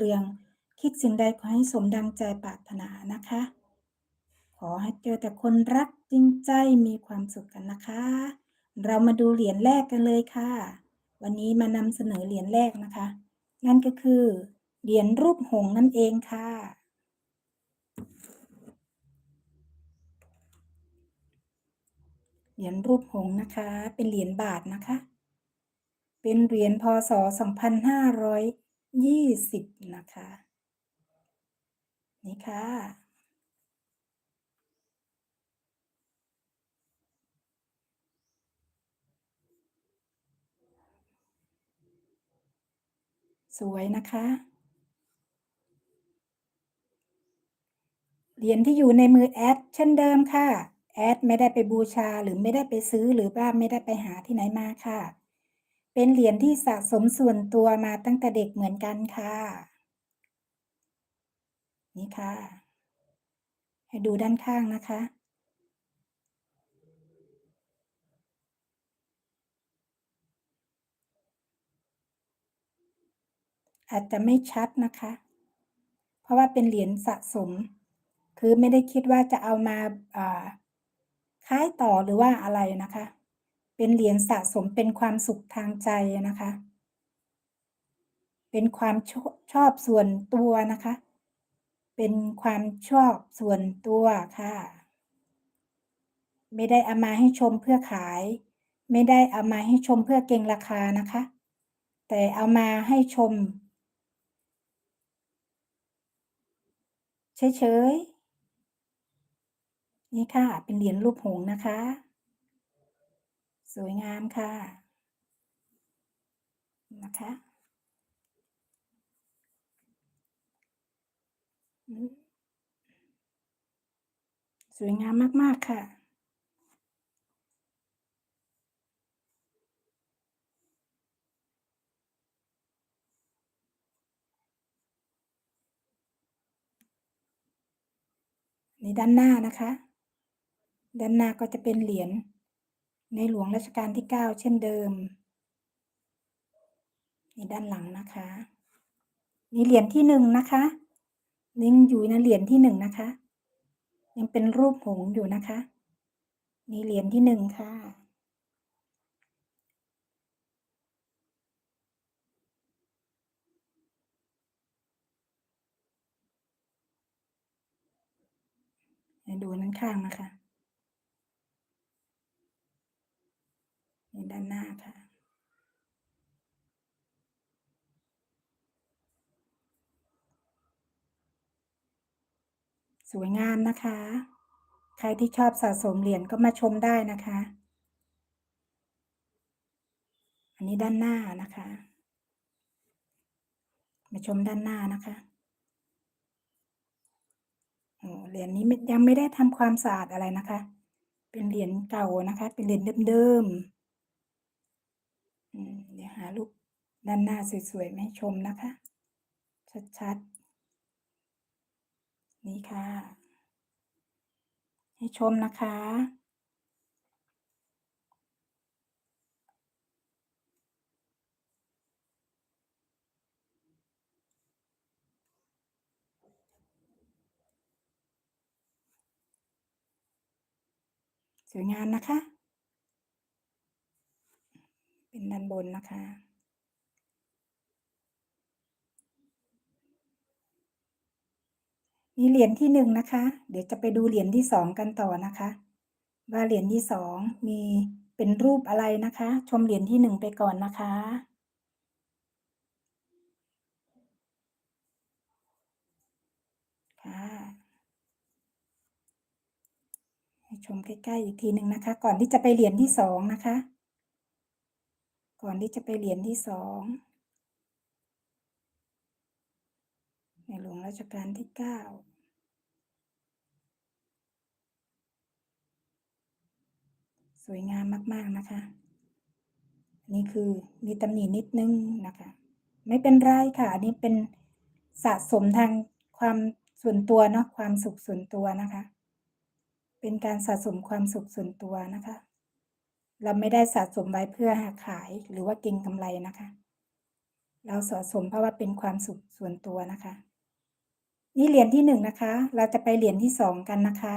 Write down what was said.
เรือง คิดสิ่งใดขอให้สมดังใจปรารถนานะคะ ขอให้เจอแต่คนรักจริงใจมีความสุขกันนะคะ เรามาดูเหรียญแรกกันเลยค่ะ วันนี้มานำเสนอเหรียญแรกนะคะ นั่นก็คือเหรียญรูปหงนั่นเองค่ะเหรียญรูปหงนะคะ เป็นเหรียญบาทนะคะ เป็นเหรียญพศ 2520นะคะ นี่ค่ะสวยนะคะ เหรียญที่อยู่ในมือแอด เช่นเดิมค่ะ แอดไม่ได้ไปบูชาหรือไม่ได้ไปซื้อหรือว่าไม่ได้ไปหาที่ไหนมาค่ะ เป็นเหรียญที่สะสมส่วนตัวมาตั้งแต่เด็กเหมือนกันค่ะ นี่ค่ะ ให้ดูด้านข้างนะคะ อาจจะไม่ชัดนะคะ เพราะว่าเป็นเหรียญสะสม คือไม่ได้คิดว่าจะเอามาขายต่อหรือว่าอะไรนะคะ เป็นเหรียญสะสมเป็นความสุขทางใจนะคะ เป็นความชชอบส่วนตัวนะคะ เป็นความชอบส่วนตัวค่ะ ไม่ได้เอามาให้ชมเพื่อขาย ไม่ได้เอามาให้ชมเพื่อเก็งราคานะคะ แต่เอามาให้ชมเฉยๆนี่ค่ะ เป็นเหรียญรูปหงส์นะคะ สวยงามค่ะ นะคะ สวยงามมาก ๆ ค่ะนี่ด้านหน้านะคะ ด้านหน้าก็จะเป็นเหรียญ ในหลวงรัชกาลที่ 9 เช่นเดิม ในด้านหลังนะคะนี่เหรียญที่หนึ่งนะคะยังอยู่ในเหรียญที่หนึ่งนะคะ ยังเป็นรูปหงอยู่นะคะนี่เหรียญที่หนึ่งค่ะดูด้นข้างนะคะ ด้านหน้าค่ะ สวยงามนะคะ ใครที่ชอบสะสมเหรียญก็มาชมได้นะคะ อันนี้ด้านหน้านะคะ มาชมด้านหน้านะคะเหรียญนี้ยังไม่ได้ทำความสะอาดอะไรนะคะ เป็นเหรียญเก่านะคะ เป็นเหรียญเดิมๆ เดี๋ยวหารูปด้านหน้าสวยๆมาให้ชมนะคะ ชัดๆ นี่ค่ะ ให้ชมนะคะสวยงามนะคะ็นด้านบนนะคะ นี่เหรียญที่หนึ่งนะคะ เดี๋ยวจะไปดูเหรียญที่สองกันต่อนะคะ ว่าเหรียญที่สองมีเป็นรูปอะไรนะคะ ชมเหรียญที่หนึ่งไปก่อนนะคะค่ะชมใกล้ๆอีกทีหนึ่งนะคะ ก่อนที่จะไปเหรียญที่สองนะคะ ก่อนที่จะไปเหรียญที่สองในหลวงรัชกาลที่เก้าสวยงามมาก ๆ นะคะ นี่คือมีตำหนินิดนึงนะคะ ไม่เป็นไรค่ะ อันนี้เป็นสะสมทางความส่วนตัวเนาะความสุขส่วนตัวนะคะ เป็นการสะสมความสุขส่วนตัวนะคะ เราไม่ได้สะสมไว้เพื่อหาขายหรือว่าเก็งกำไรนะคะ เราสะสมเพราะว่าเป็นความสุขส่วนตัวนะคะ นี่เหรียญที่หนึ่งนะคะ เราจะไปเหรียญที่สองกันนะคะ